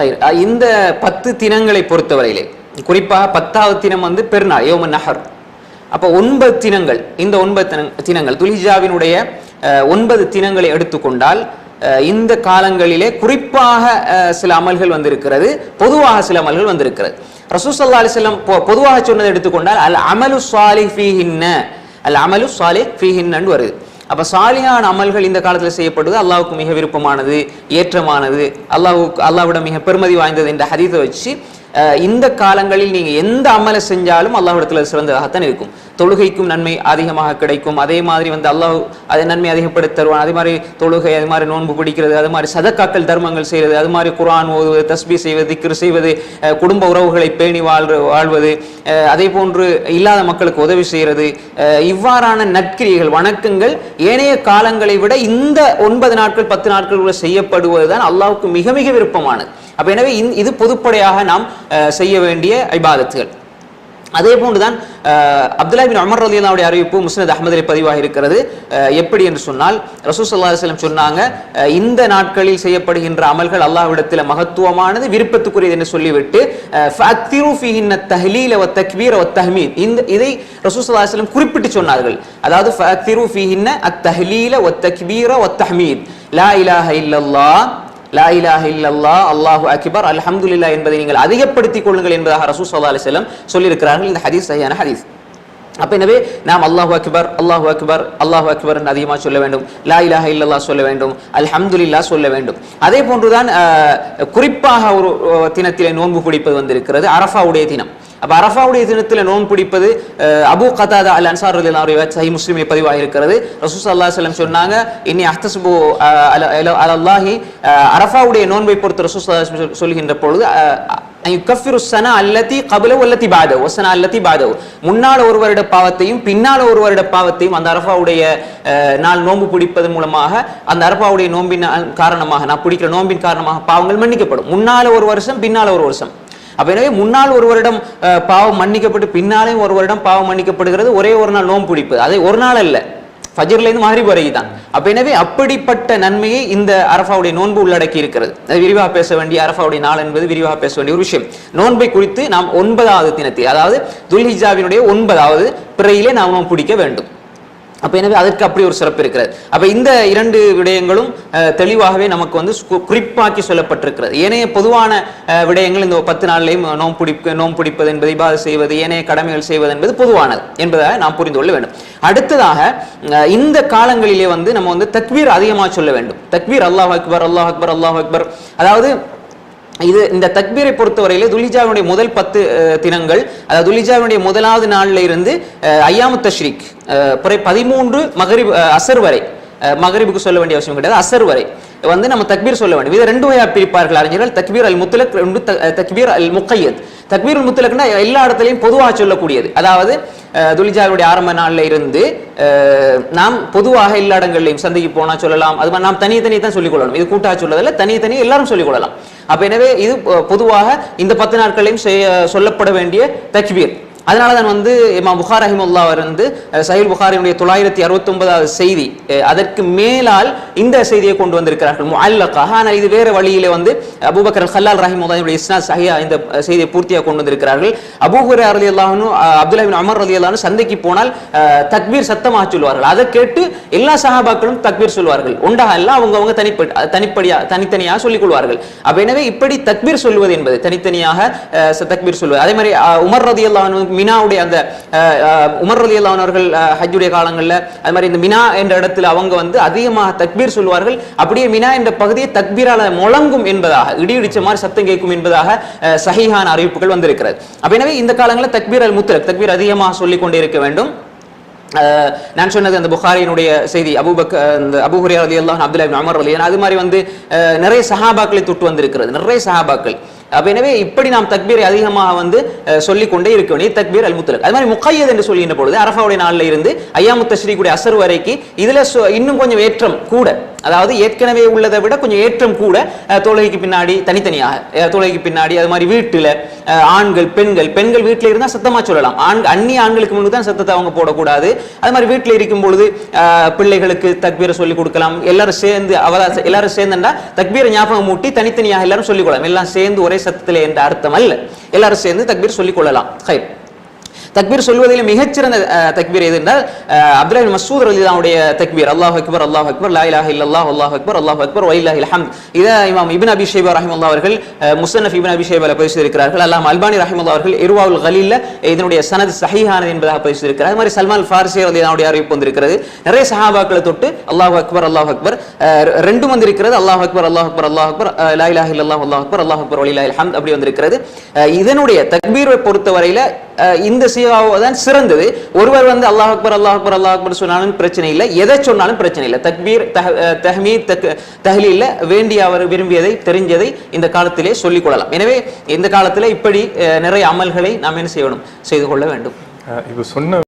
ஹைர். இந்த பத்து தினங்களை பொறுத்தவரையிலே குறிப்பாக பத்தாவது தினம் வந்து பெருநாள் யோம நஹர். அப்போ ஒன்பது தினங்கள் இந்த ஒன்பது தினங்கள் துலிஜாவினுடைய ஒன்பது தினங்களை எடுத்துக்கொண்டால் இந்த காலங்களிலே குறிப்பாக சில அமல்கள் வந்திருக்கிறது பொதுவாக சில அமல்கள் வந்திருக்கிறது. ரசூசல்லா அலிஸ்லாம் பொதுவாக சொன்னதை எடுத்துக்கொண்டால் அல் அமலு சாலி ஃபீஹின்ன அல் அமலு சாலி ஃபீஹின்னு வருது. அப்ப சாலியான அமல்கள் இந்த காலத்தில் செய்யப்படுது. அல்லாவுக்கு மிக விருப்பமானது ஏற்றமானது. அல்லாவுக்கு அல்லாஹ்விடம் மிக பெருமதி வாய்ந்தது என்ற ஹதீஸை வச்சு இந்த காலங்களில் நீங்கள் எந்த அமலை செஞ்சாலும் அல்லாஹிடத்தில் சிறந்ததாகத்தான் இருக்கும். தொழுகைக்கும் நன்மை அதிகமாக கிடைக்கும். அதே மாதிரி வந்து அல்லாஹ் அதை நன்மை அதிகப்படுத்தி தருவான். அதே மாதிரி தொழுகை அது மாதிரி நோன்பு பிடிக்கிறது அது மாதிரி சதக்காக்கள் தர்மங்கள் செய்வது அது மாதிரி குரான் ஓதுவது தஸ்பி செய்வது திக்ரு செய்வது குடும்ப உறவுகளை பேணி வாழ் வாழ்வது அதே போன்று இல்லாத மக்களுக்கு உதவி செய்கிறது இவ்வாறான நற்கிரிகள் வணக்கங்கள் ஏனைய காலங்களை விட இந்த ஒன்பது நாட்கள் பத்து நாட்கள் கூட செய்யப்படுவதுதான் அல்லாவுக்கு மிக மிக விருப்பமானது. அப்போ எனவே இந் இது பொதுப்படையாக நாம் செய்ய வேண்டிய இபாதத்துகள் அதே போன்றுதான் அப்துல்லா பின் உமர் ரலியல்லாஹுடைய அறிவிப்பு முஸ்னத் அஹ்மதிலே பதிவாக இருக்கிறது. எப்படி என்று சொன்னால் ரசூ சல்லா செல்லம் சொன்னாங்க இந்த நாட்களில் செய்யப்படுகின்ற அமல்கள் அல்லாஹ்விடத்தில் மகத்துவமானது விருப்பத்துக்குரியது என்று சொல்லிவிட்டு தஹ்லீல வ தக்பீர வ தஹ்மீத். இந்த இதை ரசூ சல்லா செல்லம் குறிப்பிட்டு சொன்னார்கள். அதாவது ஃபக்திரு ஃபீஹின்ன அத்-தஹ்லீல வ தக்பீர வ தஹ்மீத். லா இலாஹ இல்லல்லா லா இலாஹ இல்லல்லா அல்லாஹு அக்பர் அல்ஹம்துலில்லாஹ் என்பதை நீங்கள் அதிகப்படுத்திக் கொள்ளுங்கள் என்பதாக ரசூ சல்லா அலைஹி சொல்லியிருக்கிறார்கள். இந்த ஹதீஸ் சரியான ஹதீஸ். அப்ப எனவே நாம் அல்லாஹு அக்பர் அல்லாஹு அக்பர் அல்லாஹு அக்பர் என்று அதிகமாக சொல்ல வேண்டும். லா இலாஹ இல்லல்லா சொல்ல வேண்டும். அல்ஹம்துலில்லாஹ் சொல்ல வேண்டும். அதே போன்றுதான் குறிப்பாக ஒரு தினத்திலே நோன்பு பிடிப்பது வந்திருக்கிறது. அரஃபாவுடைய தினம். அப்போ அரஃபாவுடைய தினத்தில் நோன்பு பிடிப்பது அபு கதாதா அல் அன்சார் ரலியல்லாஹு அன்ஹு பதிவாக இருக்கிறது ரசூஸ் ஸல்லல்லாஹு அலைஹி சொன்னாங்க இன்னி அஹ்தஸ்பு அஹ், அல- அல- அரஃபாவுடைய நோன்பை பொறுத்து ரசூஸ் சொல்கின்ற பொழுது சனா அல்லதி கபில அல்லதி பாத ஒசனா அல்லதி பாதவ் முன்னால் ஒரு வருட பாவத்தையும் பின்னால் ஒரு வருட பாவத்தையும் அந்த அரஃபாவுடைய நாள் நோன்பு பிடிப்பதன் மூலமாக அந்த அரஃபாவுடைய நோம்பின் காரணமாக நான் பிடிக்கிற நோம்பின் காரணமாக பாவங்கள் மன்னிக்கப்படும். முன்னால ஒரு வருஷம் பின்னால ஒரு வருஷம். அப்ப எனவே முன்னால் ஒருவரிடம் பாவம் மன்னிக்கப்பட்டு பின்னாலேயும் ஒரு வருடம் பாவம் மன்னிக்கப்படுகிறது ஒரே ஒரு நாள் நோன்பு பிடிப்பது அது ஒரு நாள் அல்ல. ஃபஜர்லேருந்து இருந்து மஹரிப் தான். அப்போ எனவே அப்படிப்பட்ட நன்மையை இந்த அரஃபாவுடைய நோன்பு உள்ளடக்கி இருக்கிறது. அது விரிவாக பேச வேண்டிய அரஃபாவுடைய நாள் என்பது விரிவாக பேச வேண்டிய ஒரு விஷயம். நோன்பை குறித்து நாம் ஒன்பதாவது தினத்தை அதாவது துல்ஹிஜாவினுடைய ஒன்பதாவது பிறையிலே நாம் பிடிக்க வேண்டும். அப்ப எனவே அதற்கு அப்படி ஒரு சிறப்பு இருக்கிறது. அப்ப இந்த இரண்டு விடயங்களும் தெளிவாகவே நமக்கு வந்து குறிப்பாக்கி சொல்லப்பட்டிருக்கிறது. ஏனைய பொதுவான விடயங்கள் இந்த பத்து நாள்லையும் நோம் பிடிப்பு நோம் பிடிப்பது என்பது இபாத செய்வது ஏனைய கடமைகள் செய்வது என்பது பொதுவானது என்பதாக நாம் புரிந்து கொள்ள வேண்டும். அடுத்ததாக இந்த காலங்களிலே வந்து நம்ம வந்து தக்பீர் அதிகமாக சொல்ல வேண்டும். தக்பீர் அல்லாஹ் அக்பர் அல்லாஹ் அக்பர் அல்லாஹ் அக்பர். அதாவது இது இந்த தக்பீரை பொறுத்தவரையில துலிஜாவினுடைய முதல் பத்து தினங்கள் அதாவது துலிஜாவினுடைய முதலாவது நாளில் இருந்து ஐயாமுத்த ஐயாமு தஷ்ரீக் பதிமூன்று மகரிப் அசர் வரை மகரிபுக்கு சொல்ல வேண்டிய அவசியம் கிடையாது அசர் வரை. வந்து நம்ம தக்பீர் சொல்ல வேண்டும். இதை ரெண்டு வகையா பிரிப்பார்கள் அறிஞர்கள். தக்பீர் அல் முத்தலக் ரெண்டு த- தக்பீர் அல் முக்கையத் தக்பீர் முத்தலக்னா எல்லா இடத்துலையும் பொதுவாக சொல்லக்கூடியது. அதாவது அஹ், துலிஜாவுடைய ஆரம்ப நாளில் இருந்து நாம் பொதுவாக எல்லா இடங்கள்லையும் சந்தைக்கு போனால் சொல்லலாம். அது மாதிரி நாம் தனியே தனியே தான் சொல்லிக்கொள்ளணும் இது கூட்டாக சொல்லதில்லை தனியே தனியே எல்லாரும் சொல்லிக் கொள்ளலாம். எனவே இது பொதுவாக இந்த பத்து நாட்களையும் செய்ய- சொல்லப்பட வேண்டிய தக்பீர் அதனால தான் வந்து இமாம் புகார் ரஹிமுல்லா வந்து சஹில் புகாரினுடைய தொள்ளாயிரத்தி அறுபத்தொன்பதாவது செய்தி அதற்கு மேலால் இந்த செய்தியை கொண்டு வந்திருக்கிறார்கள். அல்லக்காக ஆனால் இது வேறு வழியிலே வந்து அபுபக்கர் ஹல்லால் ரஹிமுல்லாவுடைய இஸ்னா சஹியா இந்த செய்தியை பூர்த்தியாக கொண்டு வந்திருக்கிறார்கள். அபூஹுரே அலி அல்லாஹனு அப்துல்லா அமர் அலி அல்லாஹனு சந்தைக்கு போனால் தக்பீர் சத்தமாக சொல்வார்கள். அதை கேட்டு எல்லா சஹாபாக்களும் தக்பீர் சொல்வார்கள். ஒன்றாக அல்ல அவங்க அவங்க தனிப்படி தனிப்படியாக தனித்தனியாக சொல்லிக் கொள்வார்கள். அப்ப எனவே இப்படி தக்பீர் சொல்வது என்பது தனித்தனியாக தக்பீர் சொல்வது. அதே மாதிரி உமர் ரதி அல்லாஹனு மினாவுடைய அந்த அஹ், உமர் ரதி அவர்கள் ஹஜ்ஜுடைய காலங்களில் அது மாதிரி இந்த மினா என்ற இடத்துல அவங்க வந்து அதிகமாக தக்பீர் சொல்வார்கள். அப்படியே மினா என்ற பகுதியை தக்பீரால முழங்கும் என்பதாக இடி இடிச்ச மாதிரி சத்தம் கேட்கும் என்பதாக சஹிஹான் அறிவிப்புகள் வந்திருக்கிறது. அப்ப எனவே இந்த காலங்களில் தக்பீர் அல் முத்தலக் தக்பீர் அதிகமாக சொல்லிக் கொண்டிருக்க வேண்டும். நான் சொன்னது அந்த புகாரியினுடைய செய்தி அபூபக் அந்த அபுஹுரியா அலி அல்லாஹ் அப்துல்லா அமர் அலி அது மாதிரி வந்து நிறைய சஹாபாக்களை தொட்டு வந்திருக்கிறது. நிறைய சஹாபாக்கள். அப்ப எனவே இப்படி நாம் தக்பீரை அதிகமாக வந்து சொல்லிக்கொண்டே சொல்லிக் கொண்டே இருக்க வேண்டிய தக்பீர் அல் முத்தலக் அது மாதிரி முக்கையத் என்று சொல்கின்ற பொழுது அரஃபாவுடைய நாளில் இருந்து ஐயாமுத்த தஸ்ரீக்குடைய அசர் வரைக்கும் இதுல சொ- இன்னும் கொஞ்சம் ஏற்றம் கூட அதாவது ஏற்கனவே உள்ளதை விட கொஞ்சம் ஏற்றம் கூட அஹ், தொழுகைக்கு பின்னாடி தனித்தனியாக அஹ், தொழுகைக்கு பின்னாடி அது மாதிரி வீட்டில் ஆண்கள் பெண்கள் பெண்கள் வீட்டில் இருந்தால் சத்தமாக சொல்லலாம். ஆண் அந்நிய ஆண்களுக்கு முன்பு தான் சத்தத்தை அவங்க போடக்கூடாது. அது மாதிரி வீட்டில் இருக்கும் பொழுது பிள்ளைகளுக்கு தக்பீரை சொல்லி கொடுக்கலாம். எல்லாரும் சேர்ந்து அவ எல்லாரும் சேர்ந்துண்டா தக்பீரை ஞாபகம் மூட்டி தனித்தனியாக எல்லாரும் சொல்லிக் கொள்ளலாம். எல்லாம் சேர்ந்து ஒரே சத்தத்தில் என்ற அர்த்தம் அல்ல. எல்லாரும் சேர்ந்து தக்பீர் சொல்லிக் கொள்ளலாம். ஹைர். தக்பீர் சொல்வதில் மிகச்சிறந்த தக்பீர் எது என்றால் அஹ், மசூத் ரலிதாவுடைய தக்பீர் அல்லாஹ் அக்பர் அல்லாஹ் அக்பர் லா இலாஹ இல்லல்லாஹ் அல்லாஹ் அக்பர் அல்லாஹ் அக்பர் வைல்லாஹில் ஹம்த் இதை இமாம் இபின் அபி ஷேபா ரஹிமல்லா அவர்கள் முசன்னஃப் இபின் இப்னு அபி ஷைபால பேசியிருக்கிறார்கள் அல்லாம் அல்பானி ரஹிமல்லா அவர்கள் இருவாவுல் கலீல்ல இதனுடைய சனது சஹிஹானது என்பதாக பேசியிருக்கிறார் அது மாதிரி சல்மான் ஃபாரிசி ரலிதாவுடைய அறிவிப்பு வந்திருக்கிறது நிறைய சஹாபாக்களை தொட்டு அல்லாஹ் அக்பர் அல்லாஹ் அக்பர் ரெண்டும் வந்திருக்கிறது அல்லாஹ் அக்பர் அல்லாஹ் அக்பர் அல்லாஹ் அக்பர் லா இலாஹ இல்லல்லாஹ் அல்லாஹ் அக்பர் அல்லாஹ் அக்பர் வலில்லாஹில் ஹம்த் அப்படி வந்திருக்கிறது இதனுடைய தக்பீரை பொறுத்தவரையில இந்த சீகாவை தான் சிறந்தது. ஒருவர் வந்து அல்லாஹ் அக்பர் அல்லாஹ் அக்பர் அல்லாஹ் அக்பர் சொன்னாலும் பிரச்சனை இல்லை. எதை சொன்னாலும் பிரச்சனை இல்லை. தக்பீர் தஹ்- தக் தஹ்லீல வேண்டிய அவர் விரும்பியதை தெரிஞ்சதை இந்த காலத்திலே சொல்லிக் கொள்ளலாம். எனவே இந்த காலத்துல இப்படி அஹ், நிறைய அமல்களை நாம் என்ன செய்யணும்? செய்து கொள்ள வேண்டும். இப்போ சொன்ன